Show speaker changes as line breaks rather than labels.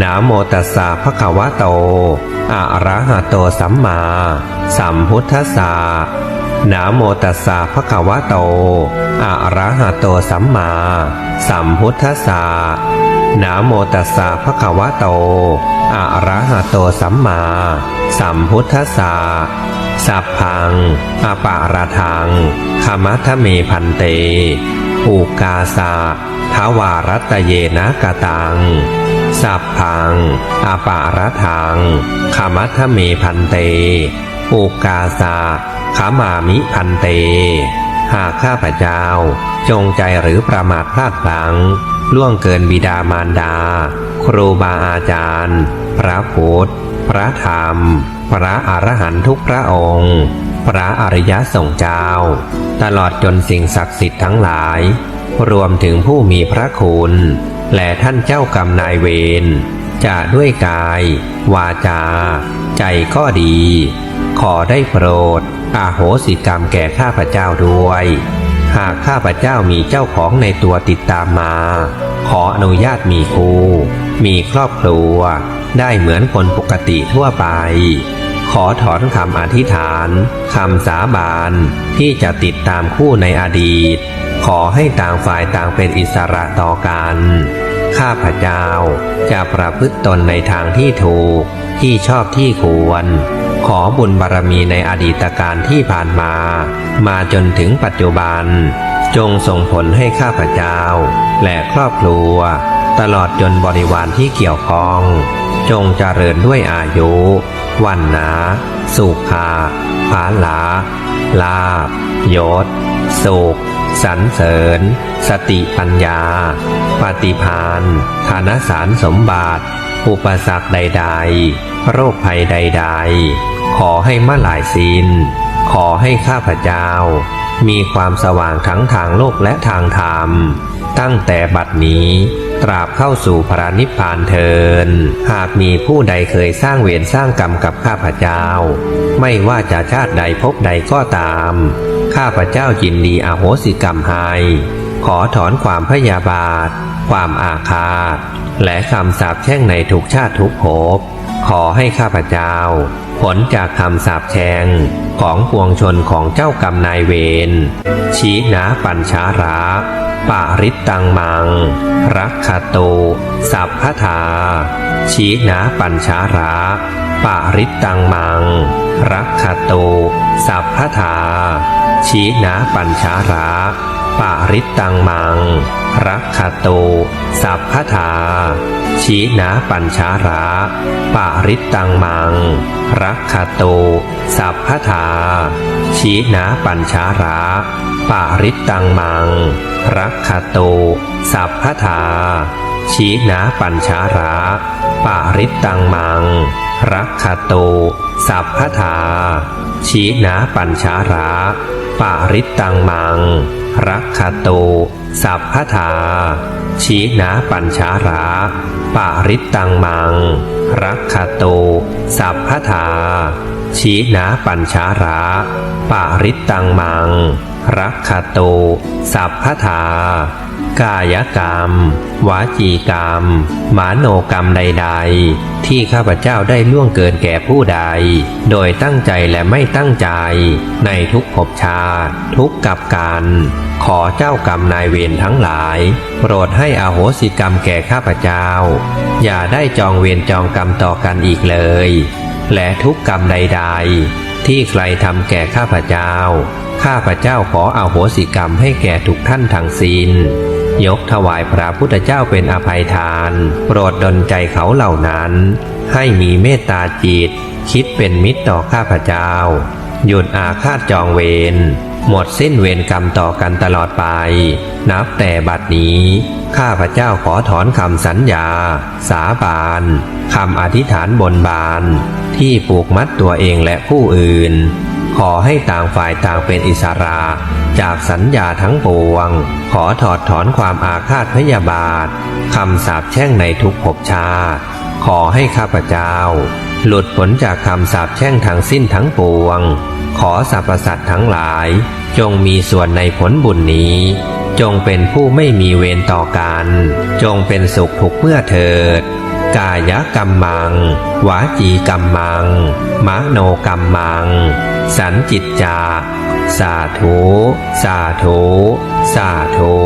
นะโมตัสสะภะคะวะโต อะระหะโตสัมมา สัมพุทธัสสะนะโมตัสสะภะคะวะโต อะระหะโตสัมมา สัมพุทธัสสะนะโมตัสสะภะคะวะโต อะระหะโตสัมมา สัมพุทธัสสะสัพพังอปาราทังขมัทเมพันเตปูกาสะ ทวารัตเยนะกะตัง สัพพังอปาระทังขมัทเมพันเตปูกาสะขามามิพันเต หากข้าพเจ้า จงใจหรือประมาทพลาดพลั้งล่วงเกินบิดามารดา ครูบาอาจารย์ พระพุทธ พระธรรม พระอรหันตุกพระองค์ พระอริยสงฆ์เจ้า ตลอดจนสิ่งศักดิ์สิทธิ์ทั้งหลาย รวมถึงผู้มีพระคุณ และท่านเจ้ากรรมนายเวรจะด้วยกาย วาจา ใจก็ดี ขอได้โปรดอาโหสิกรรมแก่ข้าพเจ้าด้วย หากข้าพเจ้ามีเจ้าของในตัวติดตามมา ขออนุญาตมีคู่มีครอบครัว ได้เหมือนคนปกติทั่วไป ขอถอนคำอธิษฐานคำสาบานที่จะติดตามคู่ในอดีต ขอให้ต่างฝ่ายต่างเป็นอิสระต่อกัน ข้าพเจ้าจะประพฤติตนในทางที่ถูก ที่ชอบที่ควร ขอบุญบารมีในอดีตการที่ผ่านมา มาจนถึงปัจจุบัน จงส่งผลให้ข้าพเจ้า และครอบครัว ตลอดจนบริวารที่เกี่ยวข้อง จงเจริญด้วยอายุ วันนาสุขาภาลา ลาบยศสุข สรรเสริญ สติปัญญา ปฏิพานธนสารสมบัติ อุปสรรคใด ๆ โรคภัยใด ๆ ขอให้มาหลายสินขอให้ข้าพเจ้า มีความสว่างทั้งทางโลกและทางธรรม ตั้งแต่บัดนี้ตราบเข้าสู่พระนิพพานเทิน หากมีผู้ใดเคยสร้างเวรสร้างกรรมกับข้าพเจ้า ไม่ว่าจะชาติใดภพใดก็ตาม ข้าพระเจ้ายินดีอโหสิกรรมให้ ขอถอนความพยาบาท ความอาฆาต และคำสาปแช่งในทุกชาติทุกภพ ขอให้ข้าพเจ้าผลจากคำสาปแช่งของปวงชนของเจ้ากรรมนายเวร ชี้นาปัญชาระปาริตตังมัง รักขโต สัพพทาชี้นาปัญชาระปาริตตังมัง รักขโต สัพพทา ชี้นาปัญชาระปาริตตังมังรักขโตสัพพทาชี้นาปัญชาระปาริตตังมังรักขโตสัพพทาชี้นาปัญชาระปาริตตังมัง รักขโต สัพพทา ชีนาปัญชาระปาริตตังมัง รักขโต สัพพทา ชี้นาปัญชาระ ปาริตตังมัง รักขโต สัพพทา ชี้นาปัญชาระปาริตตังมัง รักขโต สัพพทา ชี้นาปัญชาระปาริตตังมัง รักขโต สัพพทา กายกรรม วาจีกรรมมโนกรรมใด ๆ ที่ข้าพเจ้าได้ล่วงเกินแก่ผู้ใด โดยตั้งใจและไม่ตั้งใจ ในทุกภพชาติทุกกับการขอเจ้ากรรมนายเวรทั้งหลาย โปรดให้อโหสิกรรมแก่ข้าพเจ้า อย่าได้จองเวรจองกรรมต่อกันอีกเลย และทุกกรรมใด ๆ ที่ใครทำแก่ข้าพเจ้า ข้าพเจ้าขออโหสิกรรมให้แก่ทุกท่านทั้งสิ้น ยกถวายพระพุทธเจ้าเป็นอภัยทาน โปรดดลใจเขาเหล่านั้น ให้มีเมตตาจิต คิดเป็นมิตรต่อข้าพเจ้า หยุดอาฆาตจองเวรหมดสิ้นเวรกรรมต่อกันตลอดไป นับแต่บัดนี้ ข้าพเจ้าขอถอนคำสัญญา สาบานคำอธิษฐานบนบาน ที่ผูกมัดตัวเองและผู้อื่น ขอให้ต่างฝ่ายต่างเป็นอิสระ จากสัญญาทั้งปวง ขอถอดถอนความอาฆาตพยาบาทคำสาปแช่งในทุกภพชา ขอให้ข้าพเจ้า หลุดพ้นจากคำสาปแช่งทั้งสิ้นทั้งปวง ขอสรรพสัตว์ทั้งหลาย จงมีส่วนในผลบุญนี้ จงเป็นผู้ไม่มีเวรต่อกัน จงเป็นสุขทุกเมื่อเถิด กายกรรมัง วาจีกรรมัง มโนกรรมัง สันจิตจา สาธุ สาธุ สาธุ